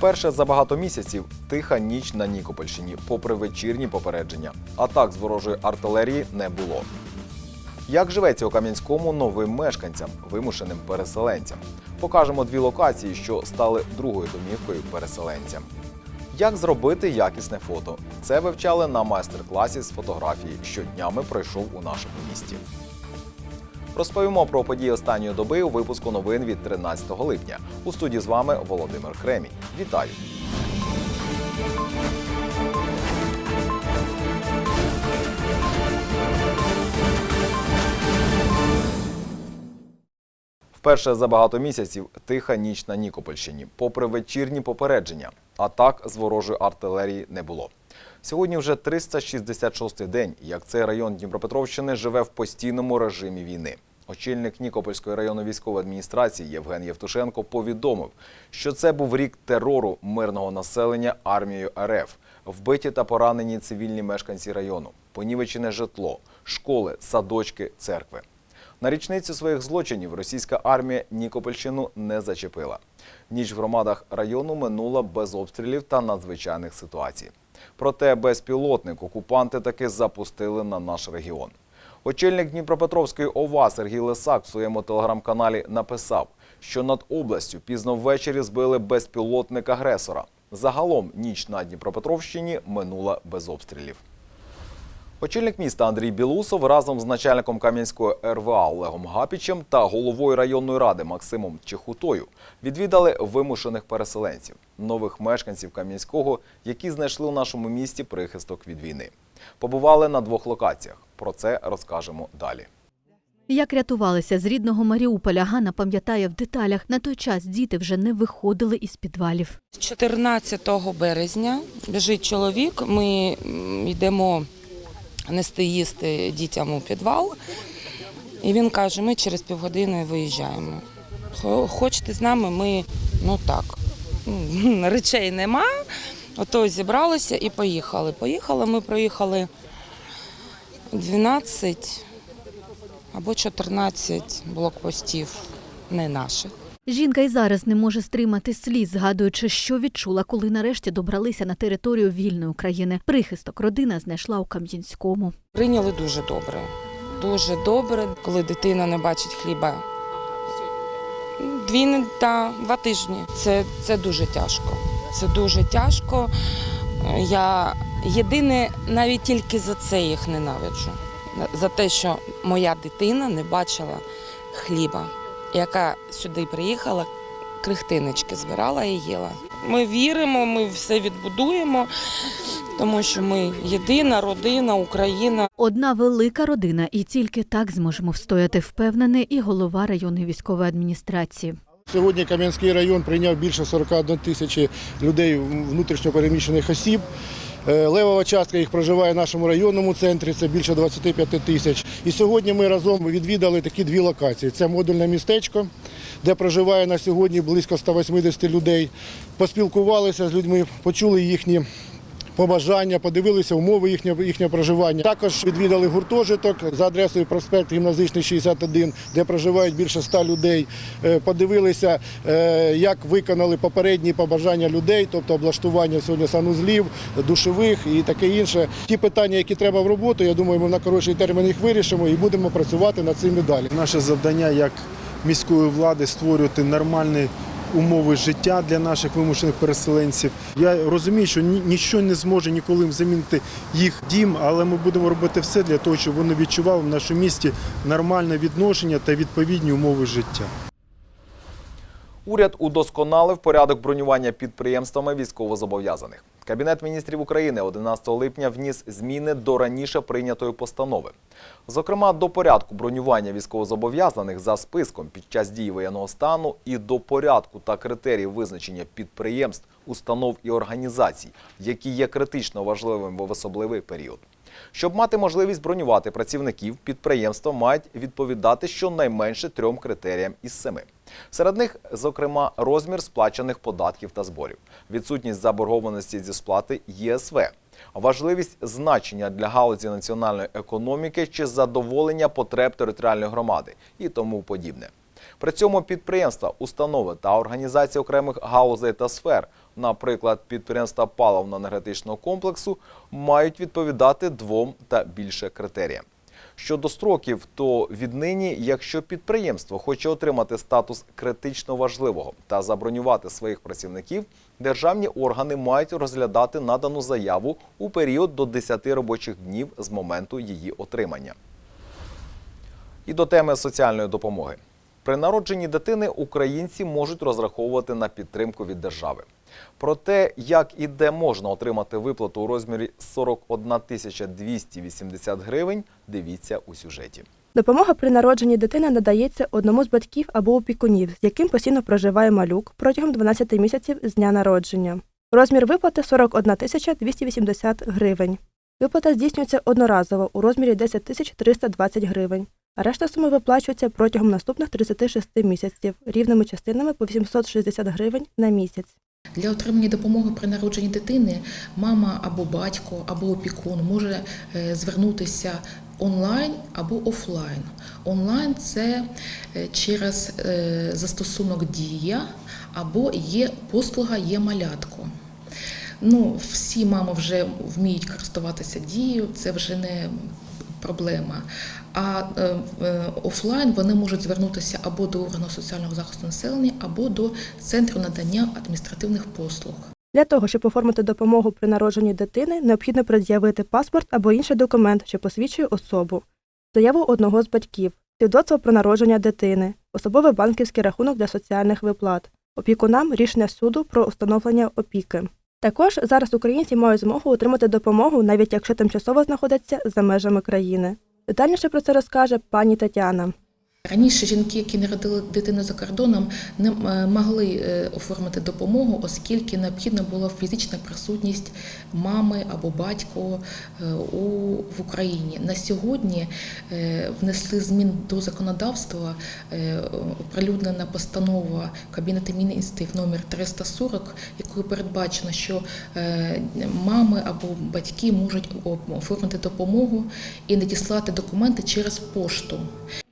Вперше за багато місяців тиха ніч на Нікопольщині, попри вечірні попередження. Атак з ворожої артилерії не було. Як живеться у Кам'янському новим мешканцям, вимушеним переселенцям? Покажемо дві локації, що стали другою домівкою переселенцям. Як зробити якісне фото? Це вивчали на майстер-класі з фотографії, що днями пройшов у нашому місті. Розповімо про події останньої доби у випуску новин від 13 липня. У студії з вами Володимир Кремінь. Вітаю! Вперше за багато місяців тиха ніч на Нікопольщині, попри вечірні попередження. Атак з ворожої артилерії не було. Сьогодні вже 366-й день, як цей район Дніпропетровщини живе в постійному режимі війни. Очільник Нікопольської районної військової адміністрації Євген Євтушенко повідомив, що це був рік терору мирного населення армією РФ, вбиті та поранені цивільні мешканці району, понівечене житло, школи, садочки, церкви. На річницю своїх злочинів російська армія Нікопольщину не зачепила. Ніч в громадах району минула без обстрілів та надзвичайних ситуацій. Проте безпілотник окупанти таки запустили на наш регіон. Очільник Дніпропетровської ОВА Сергій Лисак в своєму телеграм-каналі написав, що над областю пізно ввечері збили безпілотник агресора. Загалом ніч на Дніпропетровщині минула без обстрілів. Очільник міста Андрій Білусов разом з начальником Кам'янської РВА Олегом Гапічем та головою районної ради Максимом Чехутою відвідали вимушених переселенців, нових мешканців Кам'янського, які знайшли у нашому місті прихисток від війни. Побували на двох локаціях. Про це розкажемо далі. Як рятувалися з рідного Маріуполя, Ганна пам'ятає в деталях. На той час діти вже не виходили із підвалів. 14 березня біжить чоловік. Ми йдемо нести їсти дітям у підвал. І він каже: ми через півгодини виїжджаємо. Хочете з нами? Ми ну так. Речей нема. Ото зібралися і поїхали. Поїхали, ми проїхали 12 або 14 блокпостів, не наших. Жінка й зараз не може стримати сліз, згадуючи, що відчула, коли нарешті добралися на територію вільної України. Прихисток родина знайшла у Кам'янському. Прийняли дуже добре. Дуже добре, коли дитина не бачить хліба. Дві та два тижні. Це, це дуже тяжко. Це дуже тяжко. Я єдине навіть тільки за це їх ненавиджу. За те, що моя дитина не бачила хліба, яка сюди приїхала, крихтиночки збирала і їла. Ми віримо, ми все відбудуємо, тому що ми єдина родина, Україна. Одна велика родина, і тільки так зможемо встояти, впевнений і голова районної військової адміністрації. Сьогодні Кам'янський район прийняв більше 41 тисячі людей внутрішньопереміщених осіб. Е, Левова частка їх проживає в нашому районному центрі, це більше 25 тисяч. І сьогодні ми разом відвідали такі дві локації. Це модульне містечко, де проживає на сьогодні близько 180 людей. Поспілкувалися з людьми, почули їхні побажання, подивилися умови їхнього, їхнього проживання. Також відвідали гуртожиток за адресою проспект Гімназичний 61, де проживають більше 100 людей. Е, Подивилися, е, як виконали попередні побажання людей, тобто облаштування сьогодні санузлів, душових і таке інше. Ті питання, які треба в роботу, я думаю, ми на коротший термін їх вирішимо і будемо працювати над цим і далі. Наше завдання як міської влади створювати нормальні умови життя для наших вимушених переселенців. Я розумію, що нічого не зможе ніколи замінити їх дім, але ми будемо робити все для того, щоб вони відчували в нашому місті нормальне відношення та відповідні умови життя. Уряд удосконалив порядок бронювання підприємствами військовозобов'язаних. Кабінет міністрів України 11 липня вніс зміни до раніше прийнятої постанови. Зокрема, до порядку бронювання військовозобов'язаних за списком під час дії воєнного стану і до порядку та критеріїв визначення підприємств, установ і організацій, які є критично важливими в особливий період. Щоб мати можливість бронювати працівників, підприємства мають відповідати щонайменше трьом критеріям із семи. Серед них, зокрема, розмір сплачених податків та зборів, відсутність заборгованості зі сплати ЄСВ, важливість значення для галузі національної економіки чи задоволення потреб територіальної громади і тому подібне. При цьому підприємства, установи та організації окремих галузей та сфер, наприклад, підприємства паливно-енергетичного комплексу, мають відповідати двом та більше критеріям. Щодо строків, то віднині, якщо підприємство хоче отримати статус критично важливого та забронювати своїх працівників, державні органи мають розглядати надану заяву у період до 10 робочих днів з моменту її отримання. І до теми соціальної допомоги. При народженні дитини українці можуть розраховувати на підтримку від держави. Про те, як і де можна отримати виплату у розмірі 41 тисяча 280 гривень, дивіться у сюжеті. Допомога при народженні дитини надається одному з батьків або опікунів, з яким постійно проживає малюк протягом 12 місяців з дня народження. Розмір виплати 41 тисяча 280 гривень. Виплата здійснюється одноразово у розмірі 10 тисяч 320 гривень, решта суми виплачується протягом наступних 36 місяців рівними частинами по 860 гривень на місяць. Для отримання допомоги при народженні дитини мама або батько, або опікун може е, звернутися онлайн або офлайн. Онлайн це е, через е, застосунок Дія або є послуга є малятко. Ну, всі мами вже вміють користуватися дією, це вже не проблема. А е, е, офлайн вони можуть звернутися або до органу соціального захисту населення, або до центру надання адміністративних послуг. Для того, щоб оформити допомогу при народженні дитини, необхідно пред'явити паспорт або інший документ, що посвідчує особу, заяву одного з батьків, свідоцтво про народження дитини, особовий банківський рахунок для соціальних виплат, опікунам рішення суду про установлення опіки. Також зараз українці мають змогу отримати допомогу, навіть якщо тимчасово знаходяться за межами країни. Детальніше про це розкаже пані Тетяна. Раніше жінки, які народили дитину за кордоном, не е, могли е, оформити допомогу, оскільки необхідна була фізична присутність мами або батько е, в Україні. На сьогодні внесли змін до законодавства, оприлюднена постанова Кабінету міністрів номер 340, якою передбачено, що мами або батьки можуть оформити допомогу і надіслати документи через пошту.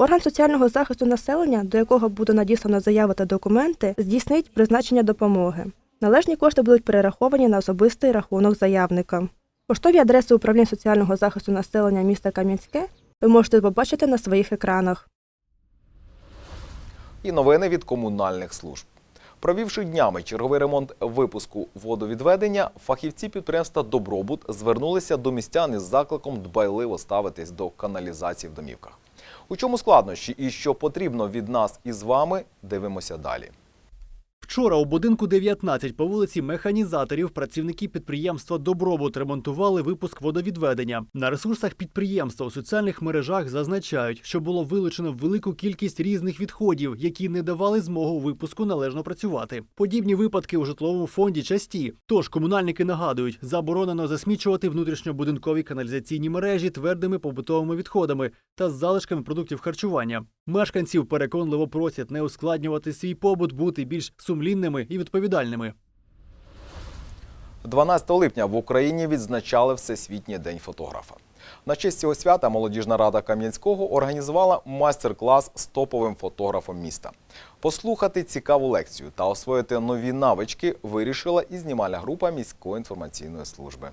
Орган соціального захисту населення, до якого буде надіслано заяви та документи, здійснить призначення допомоги. Належні кошти будуть перераховані на особистий рахунок заявника. Поштові адреси управління соціального захисту населення міста Кам'янське ви можете побачити на своїх екранах. І новини від комунальних служб. Провівши днями черговий ремонт випуску водовідведення, фахівці підприємства Добробут звернулися до містян із закликом дбайливо ставитись до каналізації в домівках. У чому складнощі і що потрібно від нас із вами, дивимося далі. Вчора у будинку 19 по вулиці механізаторів працівники підприємства Добробут ремонтували випуск водовідведення. На ресурсах підприємства у соціальних мережах зазначають, що було вилучено велику кількість різних відходів, які не давали змогу випуску належно працювати. Подібні випадки у житловому фонді часті. Тож комунальники нагадують, заборонено засмічувати внутрішньобудинкові каналізаційні мережі твердими побутовими відходами та з залишками продуктів харчування. Мешканців переконливо просять не ускладнювати свій побут, бути більш сумлінними і відповідальними. 12 липня в Україні відзначали Всесвітній день фотографа. На честь цього свята молодіжна рада Кам'янського організувала майстер-клас з топовим фотографом міста. Послухати цікаву лекцію та освоїти нові навички вирішила і знімальна група міської інформаційної служби.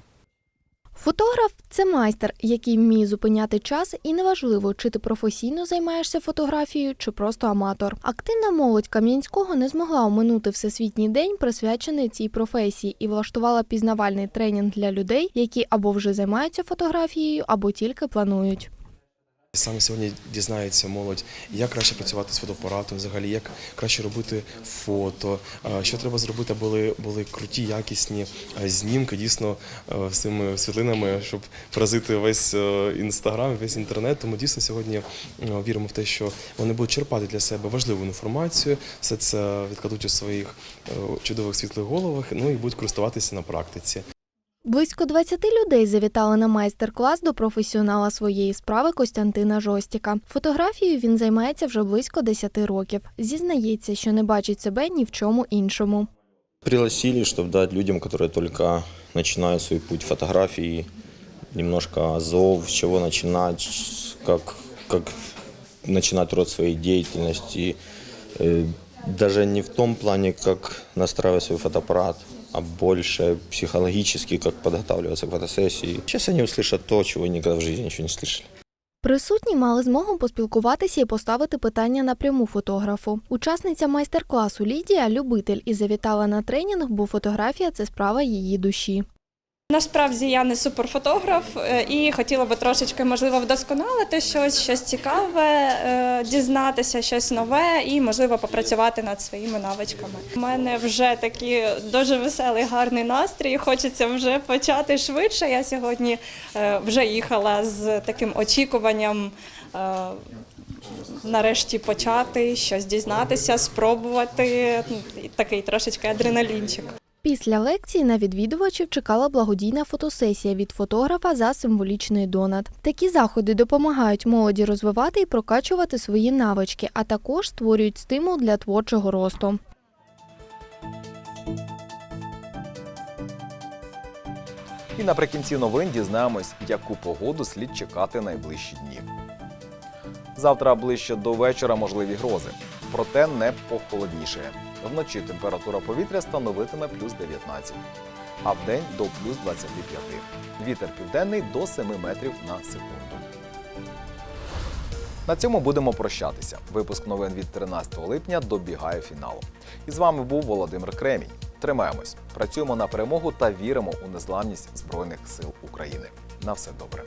Фотограф це майстер, який вміє зупиняти час, і неважливо, чи ти професійно займаєшся фотографією, чи просто аматор. Активна молодь Кам'янського не змогла оминути всесвітній день, присвячений цій професії, і влаштувала пізнавальний тренінг для людей, які або вже займаються фотографією, або тільки планують. Саме сьогодні дізнається молодь, як краще працювати з фотоапаратом, взагалі, як краще робити фото, що треба зробити, були, були круті, якісні знімки, дійсно з цими світлинами, щоб поразити весь е, інстаграм, весь інтернет. Тому дійсно сьогодні е, віримо в те, що вони будуть черпати для себе важливу інформацію, все це відкладуть у своїх е, чудових світлих головах, ну і будуть користуватися на практиці. Близько 20 людей завітали на майстер-клас до професіонала своєї справи Костянтина Жостіка. Фотографією він займається вже близько 10 років. Зізнається, що не бачить себе ні в чому іншому. Пригласили, чтобы дать людям, которые только начинают свой путь фотографии, немножко азов, с чего начинать, как, как начинать род своей деятельности, э, даже не в том плане, как настраивать свой фотоаппарат, а больше психологически, как подготавливаться к фотосессии. Сейчас они услышат то, чего никогда в жизни ничего не слышали. Присутні мали змогу поспілкуватися і поставити питання напряму фотографу. Учасниця майстер-класу Лідія любитель і завітала на тренінг, бо фотографія це справа її душі. Насправді я не суперфотограф е, і хотіла би трошечки можливо вдосконалити щось, щось цікаве, е, дізнатися щось нове і можливо попрацювати над своїми навичками. У мене вже такий дуже веселий, гарний настрій. Хочеться вже почати швидше. Я сьогодні е, вже їхала з таким очікуванням. Нарешті почати щось дізнатися, спробувати такий трошечки адреналінчик. Після лекції на відвідувачів чекала благодійна фотосесія від фотографа за символічний донат. Такі заходи допомагають молоді розвивати і прокачувати свої навички, а також створюють стимул для творчого росту. І наприкінці новин дізнаємось, яку погоду слід чекати найближчі дні. Завтра ближче до вечора можливі грози, проте не похолоднішає. Вночі температура повітря становитиме плюс 19, а вдень до плюс 25. Вітер південний до 7 метрів на секунду. На цьому будемо прощатися. Випуск новин від 13 липня добігає фіналу. І з вами був Володимир Кремінь. Тримаємось, працюємо на перемогу та віримо у незламність Збройних сил України. На все добре.